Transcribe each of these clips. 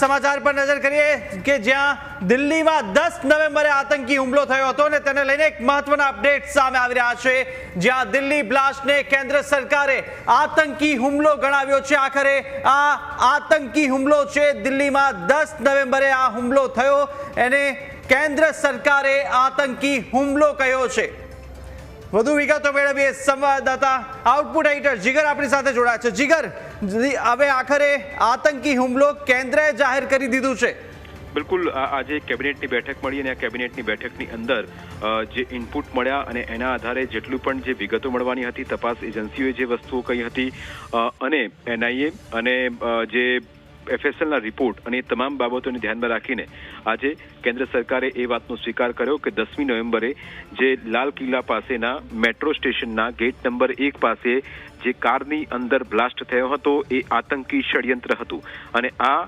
સમાચાર પર નજર કરીએ કે જ્યાં દિલ્હીમાં દસ નવેમ્બરે આતંકી હુમલો થયો હતો અને તેને લઈને એક મહત્વના અપડેટ સામે આવી રહ્યા છે. જ્યાં દિલ્હી બ્લાસ્ટને કેન્દ્ર સરકારે આતંકી હુમલો ગણાવ્યો છે. આખરે આ આતંકી હુમલો છે. દિલ્હીમાં દસ નવેમ્બરે આ હુમલો થયો એને કેન્દ્ર સરકારે આતંકી હુમલો કહ્યો છે. વધુ વિગતો મેળવીએ. સંવાદદાતા આઉટપુટ એડિટર જીગર આપણી સાથે જોડાયા છે. જીગર હવે આખરે આતંકી હુમલો કેન્દ્રએ જાહેર કરી દીધું છે. બિલકુલ આજે કેબિનેટની બેઠક મળી અને આ કેબિનેટની બેઠકની અંદર જે ઇનપુટ મળ્યા અને એના આધારે જેટલું પણ જે વિગતો મળવાની હતી, તપાસ એજન્સીઓએ જે વસ્તુઓ કહી હતી અને એનઆઈએ અને જે એફએસએલના રિપોર્ટ અને તમામ બાબતોને ધ્યાનમાં રાખીને આજે કેન્દ્ર સરકારે એ વાતનો સ્વીકાર કર્યો કે દસમી નવેમ્બરે જે લાલ કિલ્લા પાસેના મેટ્રો સ્ટેશનના ગેટ નંબર એક પાસે જે કારની અંદર બ્લાસ્ટ થયો હતો, એ આતંકી ષડયંત્ર હતું. અને આ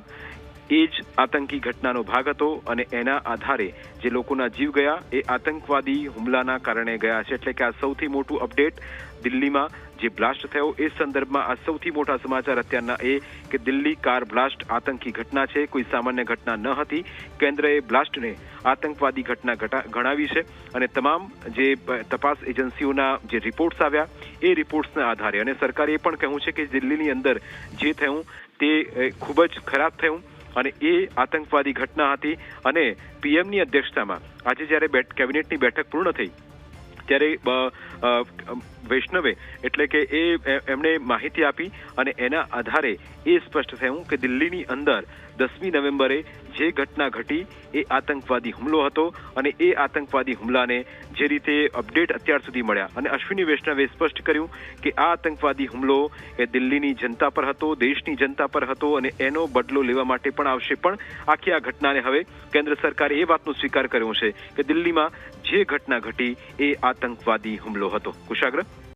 એ જ આતંકી ઘટનાનો ભાગ હતો અને એના આધારે જે લોકોના જીવ ગયા એ આતંકવાદી હુમલાના કારણે ગયા છે. એટલે કે આ સૌથી મોટું અપડેટ દિલ્હીમાં જે બ્લાસ્ટ થયો એ સંદર્ભમાં આ સૌથી મોટા સમાચાર અત્યારના એ કે દિલ્હી કાર બ્લાસ્ટ આતંકી ઘટના છે. કોઈ સામાન્ય ઘટના ન હતી. કેન્દ્રએ બ્લાસ્ટને આતંકવાદી ઘટના ઘટા- ગણાવી છે અને તમામ જે તપાસ એજન્સીઓના જે રિપોર્ટ્સ આવ્યા એ રિપોર્ટ્સના આધારે. અને સરકારે એ પણ કહ્યું છે કે દિલ્હીની અંદર જે થયું તે ખૂબ જ ખરાબ થયું. અને એ આતંકવાદી ઘટના હતી અને પીએમની અધ્યક્ષતામાં. આજે જ્યારે કેબિનેટની બેઠક પૂર્ણ થઈ, ત્યારે વૈષ્ણવે એટલે કે એ- એમણે માહિતી આપી અને એના આધારે એ સ્પષ્ટ થયું કે દિલ્હીની અંદર દસમી નવેમ્બરે જે ઘટના ઘટી, એ આતંકવાદી હુમલો હતો અને એ આતંકવાદી હુમલાને જે રીતે અપડેટ અત્યાર સુધી મળ્યા. અને અશ્વિની વૈષ્ણવે સ્પષ્ટ કર્યું કે આ આતંકવાદી હુમલો એ દિલ્હીની જનતા પર હતો, દેશની જનતા પર હતો અને એનો બદલો લેવા માટે પણ આવશે. પણ આખી આ ઘટનાને હવે કેન્દ્ર સરકારે એ વાતનો સ્વીકાર કર્યો છે કે દિલ્હીમાં જે ઘટના ઘટી એ આતંકવાદી હુમલો હતો. કુશાગ્ર